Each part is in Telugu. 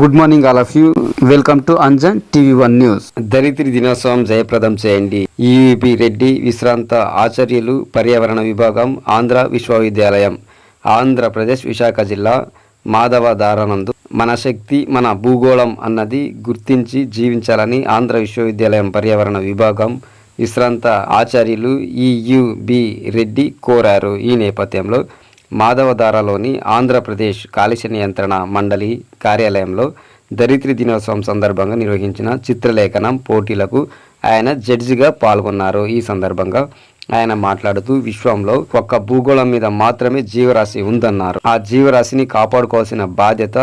Good morning all of you. Welcome to Anjan TV one news దరిద్రి దినోత్సవం జయప్రదం చేయండి. ఈవీపీ రెడ్డి విశ్రాంత ఆచార్యులు పర్యావరణ విభాగం ఆంధ్ర విశ్వవిద్యాలయం ఆంధ్రప్రదేశ్ విశాఖ జిల్లా మాధవ దారానందు. మన శక్తి మన భూగోళం అన్నది గుర్తించి జీవించాలని ఆంధ్ర విశ్వవిద్యాలయం పర్యావరణ విభాగం విశ్రాంత ఆచార్యులు ఈయుబి రెడ్డి కోరారు. ఈ నేపథ్యంలో మాధవధారలోని ఆంధ్రప్రదేశ్ కాలుష్య నియంత్రణ మండలి కార్యాలయంలో దరిద్రి దినోత్సవం సందర్భంగా నిర్వహించిన చిత్రలేఖనం పోటీలకు ఆయన జడ్జిగా పాల్గొన్నారు. ఈ సందర్భంగా ఆయన మాట్లాడుతూ విశ్వంలో ఒక్క భూగోళం మీద మాత్రమే జీవరాశి ఉందన్నారు. ఆ జీవరాశిని కాపాడుకోవాల్సిన బాధ్యత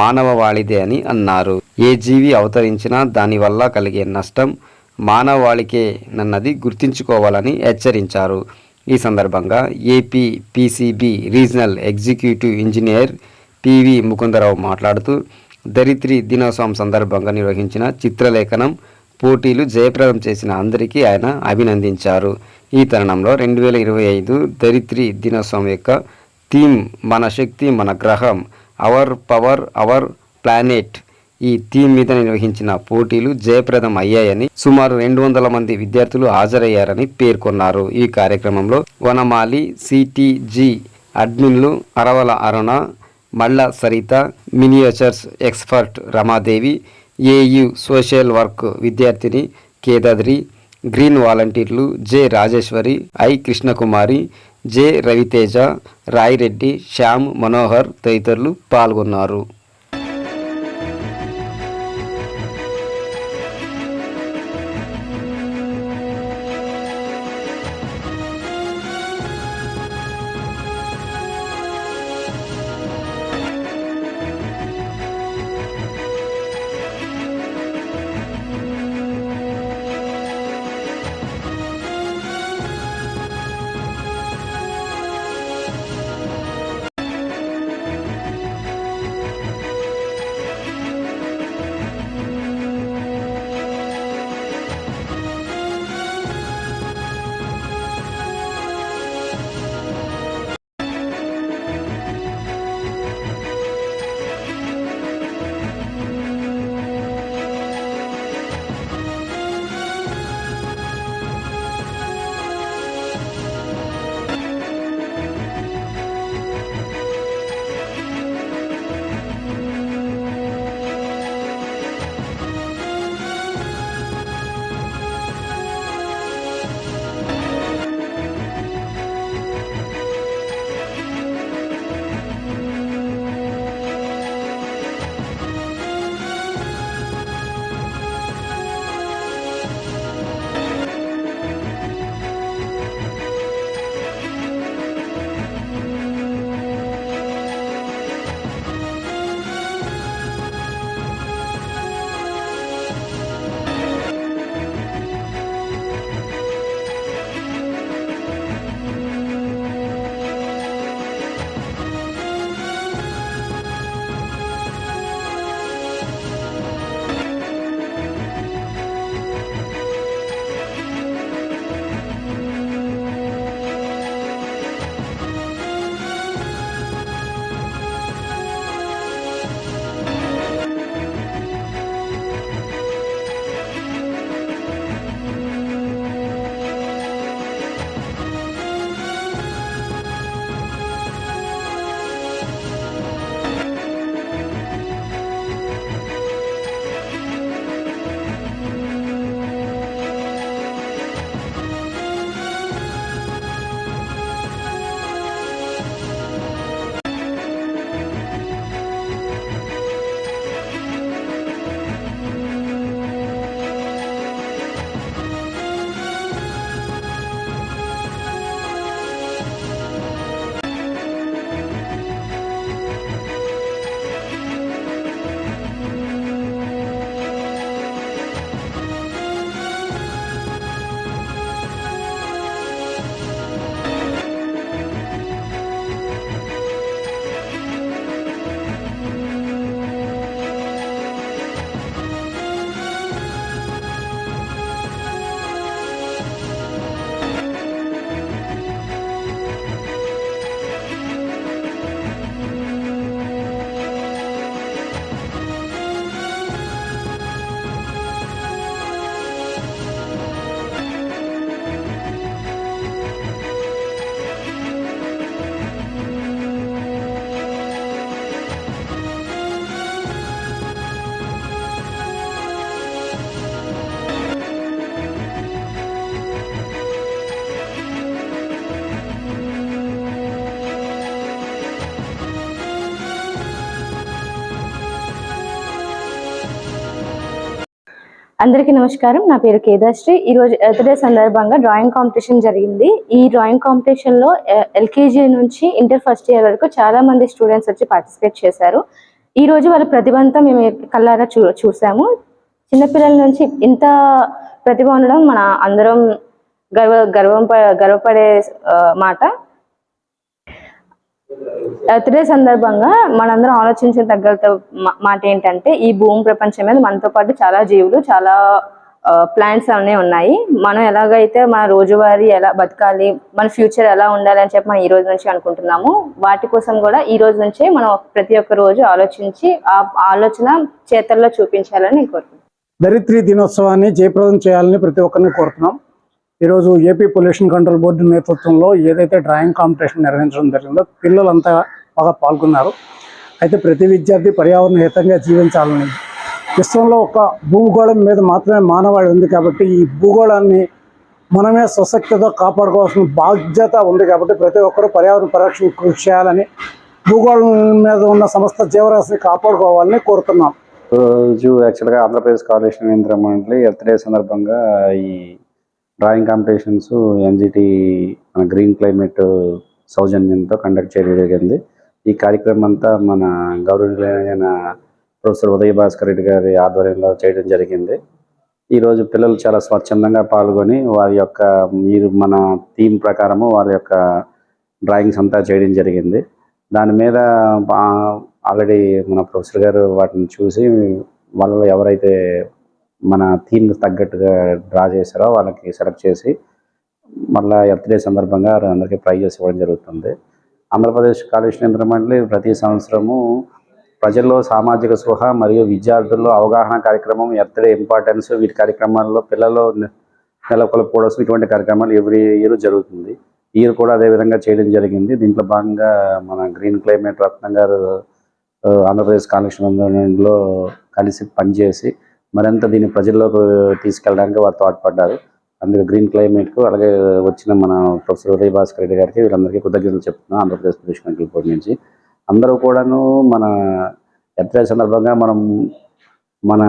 మానవవాళిదే అని అన్నారు. ఏ జీవి అవతరించినా దానివల్ల కలిగే నష్టం మానవాళికే నన్నది గుర్తించుకోవాలని హెచ్చరించారు. ఈ సందర్భంగా AP PCB regional executive engineer PV Mukundarao మాట్లాడుతూ దరిత్రి దినోత్సవం సందర్భంగా నిర్వహించిన చిత్రలేఖనం పోటీలు జయప్రదం చేసిన అందరికీ ఆయన అభినందించారు. ఈ తరుణంలో రెండు వేల ఇరవై ఐదు దరిత్రి దినోత్సవం యొక్క థీమ్ మన శక్తి మన గ్రహం అవర్ పవర్ అవర్ ప్లానెట్ ఈ థీమ్ మీద నిర్వహించిన పోటీలు జయప్రదం అయ్యాయని సుమారు రెండు వందల మంది విద్యార్థులు హాజరయ్యారని పేర్కొన్నారు. ఈ కార్యక్రమంలో వనమాలి సిటిజి అడ్మిన్లు Aravala Aruna Malla Saritha miniatures expert Ramadevi AU social work విద్యార్థిని కేదాద్రి గ్రీన్ వాలంటీర్లు J Rajeshwari I Krishnakumari J Raviteja Rayireddy Shyam Manohar తదితరులు పాల్గొన్నారు. అందరికీ నమస్కారం. నా పేరు కేదాశ్రీ. ఈ రోజు ఎర్త్ డే సందర్భంగా డ్రాయింగ్ కాంపిటీషన్ జరిగింది. ఈ డ్రాయింగ్ కాంపిటీషన్లో ఎల్కేజీ నుంచి ఇంటర్ ఫస్ట్ ఇయర్ వరకు చాలా మంది స్టూడెంట్స్ వచ్చి పార్టిసిపేట్ చేశారు. ఈ రోజు వాళ్ళ ప్రతిభంతా మేము కల్లారా చూ చూసాము. చిన్నపిల్లల నుంచి ఇంత ప్రతిభ ఉండడం మన అందరం గర్వ గర్వం గర్వపడే మాట. ఎర్త్ డే సందర్భంగా మనందరం ఆలోచించిన తగ్గ మా- మాట ఏంటంటే ఈ భూమి ప్రపంచం మీద మనతో పాటు చాలా జీవులు చాలా ప్లాంట్స్ అనేవి ఉన్నాయి. మనం ఎలాగైతే మన రోజువారీ ఎలా బతకాలి మన ఫ్యూచర్ ఎలా ఉండాలి అని చెప్పి మనం ఈ రోజు నుంచి అనుకుంటున్నాము వాటి కోసం కూడా ఈ రోజు నుంచే మనం ప్రతి ఒక్క రోజు ఆలోచించి ఆ ఆలోచన చేతల్లో చూపించాలని నేను కోరుకుంటున్నాను ధరిత్రి దినోత్సవాన్ని జయప్రదం చేయాలని ప్రతి ఒక్కరిని కోరుతున్నాం. ఈరోజు ఏపీ పొల్యూషన్ కంట్రోల్ బోర్డు నేతృత్వంలో ఏదైతే డ్రాయింగ్ కాంపిటీషన్ నిర్వహించడం జరిగిందో పిల్లలంతా బాగా పాల్గొన్నారు. అయితే ప్రతి విద్యార్థి పర్యావరణ హితంగా జీవించాలని. విశ్వంలో ఒక భూగోళం మీద మాత్రమే మానవాళి ఉంది కాబట్టి ఈ భూగోళాన్ని మనమే స్వశక్తితో కాపాడుకోవాల్సిన బాధ్యత ఉంది కాబట్టి ప్రతి ఒక్కరూ పర్యావరణ పరిరక్షణ కృషి చేయాలని భూగోళం మీద ఉన్న సమస్త జీవరాశిని కాపాడుకోవాలని కోరుతున్నాం. రోజు యాక్చువల్గా ఆంధ్రప్రదేశ్ కాలుష్య నియంత్రణ మండలి ఎర్త్ డే సందర్భంగా ఈ డ్రాయింగ్ కాంపిటీషన్స్ ఎన్జిటి మన గ్రీన్ క్లైమేట్ సౌజన్యంతో కండక్ట్ చేయడం జరిగింది. ఈ కార్యక్రమం అంతా మన గౌరవనీయులైన ప్రొఫెసర్ ఉదయ భాస్కర్ రెడ్డి గారి ఆధ్వర్యంలో చేయడం జరిగింది. ఈరోజు పిల్లలు చాలా స్వచ్ఛందంగా పాల్గొని వారి యొక్క మీరు మన థీమ్ ప్రకారము వారి యొక్క డ్రాయింగ్స్ అంతా చేయడం జరిగింది. దాని మీద ఆల్రెడీ మన ప్రొఫెసర్ గారు వాటిని చూసి వాళ్ళు ఎవరైతే మన థీమ్ తగ్గట్టుగా డ్రా చేశారో వాళ్ళకి సెలెక్ట్ చేసి మళ్ళీ ఎర్త్ డే సందర్భంగా అందరికీ ప్రైజెస్ ఇవ్వడం జరుగుతుంది. ఆంధ్రప్రదేశ్ కాలేజ్ కేంద్ర మండలి ప్రతి సంవత్సరము ప్రజల్లో సామాజిక స్పృహ మరియు విద్యార్థుల్లో అవగాహన కార్యక్రమం ఎర్త్ డే ఇంపార్టెన్స్ వీటి కార్యక్రమాల్లో పిల్లలు నెలకొల్పుకోవడం ఇటువంటి కార్యక్రమాలు ఎవ్రీ ఇయర్ జరుగుతుంది. ఇయర్ కూడా అదే విధంగా చేయడం జరిగింది. దీంట్లో భాగంగా మన గ్రీన్ క్లైమేట్ రత్నం గారు ఆ, ఆంధ్రప్రదేశ్ కాలుష్యంలో కలిసి పనిచేసి మరింత దీన్ని ప్రజల్లోకి తీసుకెళ్ళడానికి వారు తోడ్పడ్డారు. అందుకే గ్రీన్ క్లైమేట్కు అలాగే వచ్చిన మన ప్రొఫెసర్ ఉదయ్ భాస్కర్ రెడ్డి గారికి వీళ్ళందరికీ కృతజ్ఞతలు చెప్తున్నాం ఆంధ్రప్రదేశ్ పొల్యూషన్ కంట్రోల్ బోర్డు నుంచి. అందరూ కూడాను మన ఎత్ర సందర్భంగా మనం మన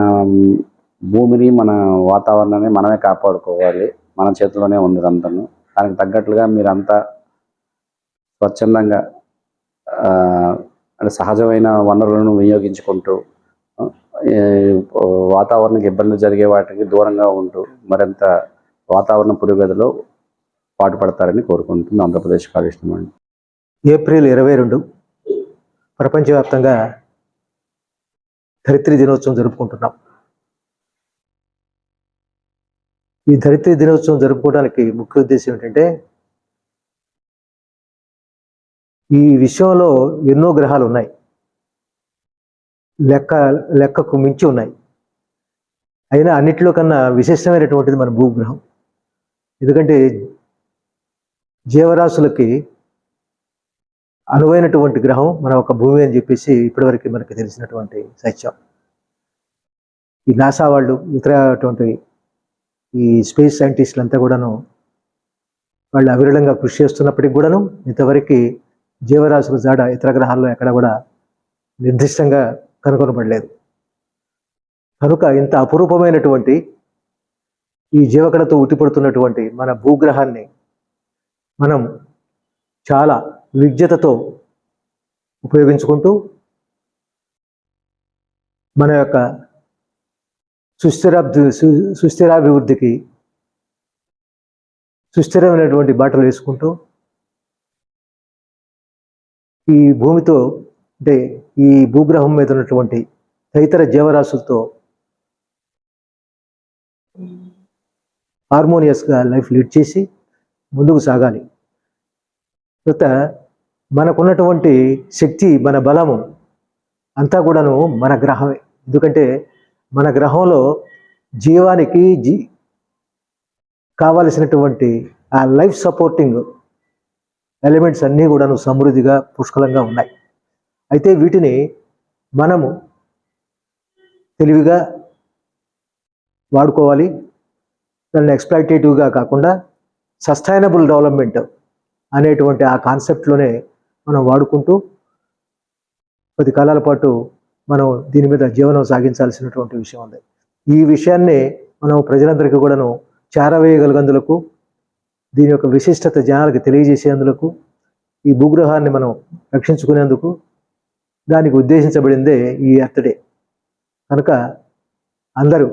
భూమిని మన వాతావరణాన్ని మనమే కాపాడుకోవాలి. మన చేతిలోనే ఉంది అంతను దానికి తగ్గట్లుగా మీరంతా స్వచ్ఛందంగా అంటే సహజమైన వనరులను వినియోగించుకుంటూ ఆ, ఇబ్బందులు ఇబ్బంది జరిగే వాటికి దూరంగా ఉంటూ మరింత వాతావరణ పురోగతిలో పాటుపడతారని కోరుకుంటుంది ఆంధ్రప్రదేశ్ కాలుష్యం అండి. ఏప్రిల్ ఇరవై రెండు ప్రపంచవ్యాప్తంగా ధరిత్రి దినోత్సవం జరుపుకుంటున్నాం. ఈ ధరిత్రి దినోత్సవం జరుపుకోవడానికి ముఖ్య ఉద్దేశం ఏంటంటే ఈ విశ్వంలో ఎన్నో గ్రహాలు ఉన్నాయి. లెక్క లెక్కకు మించి ఉన్నాయి. అయినా అన్నిటిలో కన్నా విశేషమైనటువంటిది మన భూగ్రహం. ఎందుకంటే జీవరాశులకి అనువైనటువంటి గ్రహం మన ఒక భూమి అని చెప్పేసి ఇప్పటివరకు మనకి తెలిసినటువంటి సత్యం. ఈ నాసా వాళ్ళు ఇతరటువంటి ఈ స్పేస్ సైంటిస్టులు అంతా కూడాను వాళ్ళు అవిరళంగా కృషి చేస్తున్నప్పటికి కూడాను ఇంతవరకు జీవరాశుల జాడ ఇతర గ్రహాల్లో ఎక్కడ కూడా నిర్దిష్టంగా కనుగొనబడలేదు. కనుక ఇంత అపురూపమైనటువంటి ఈ జీవకళతో ఉట్టిపడుతున్నటువంటి మన భూగ్రహాన్ని మనం చాలా విజ్ఞతతో ఉపయోగించుకుంటూ మన యొక్క సుస్థిరాభి సుస్థిరాభివృద్ధికి సుస్థిరమైనటువంటి బాటలు వేసుకుంటూ ఈ భూమితో అంటే ఈ భూగ్రహం మీద ఉన్నటువంటి తదితర జీవరాశులతో హార్మోనియస్గా లైఫ్ లీడ్ చేసి ముందుకు సాగాలి. తర్వాత మనకున్నటువంటి శక్తి మన బలము అంతా కూడాను మన గ్రహమే. ఎందుకంటే మన గ్రహంలో జీవానికి జీ కావలసినటువంటి ఆ లైఫ్ సపోర్టింగ్ ఎలిమెంట్స్ అన్నీ కూడాను సమృద్ధిగా పుష్కలంగా ఉన్నాయి. అయితే వీటిని మనము తెలివిగా వాడుకోవాలి. దాన్ని ఎక్స్ప్లాయిటేటివ్గా కాకుండా సస్టైనబుల్ డెవలప్మెంట్ అనేటువంటి ఆ కాన్సెప్ట్లోనే మనం వాడుకుంటూ కొద్ది కాలాల పాటు మనం దీని మీద జీవనం సాగించాల్సినటువంటి విషయం ఉంది. ఈ విషయాన్ని మనం ప్రజలందరికీ కూడాను చేరవేయగలిగేందులకు దీని యొక్క విశిష్టత జనాలకు తెలియజేసేందుకు ఈ భూగ్రహాన్ని మనం రక్షించుకునేందుకు దానికి ఉద్దేశించబడిందే ఈ ఎర్త్ డే కనుక అందరూ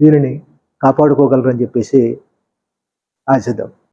దీనిని కాపాడుకోగలరని చెప్పేసి ఆశిద్దాం.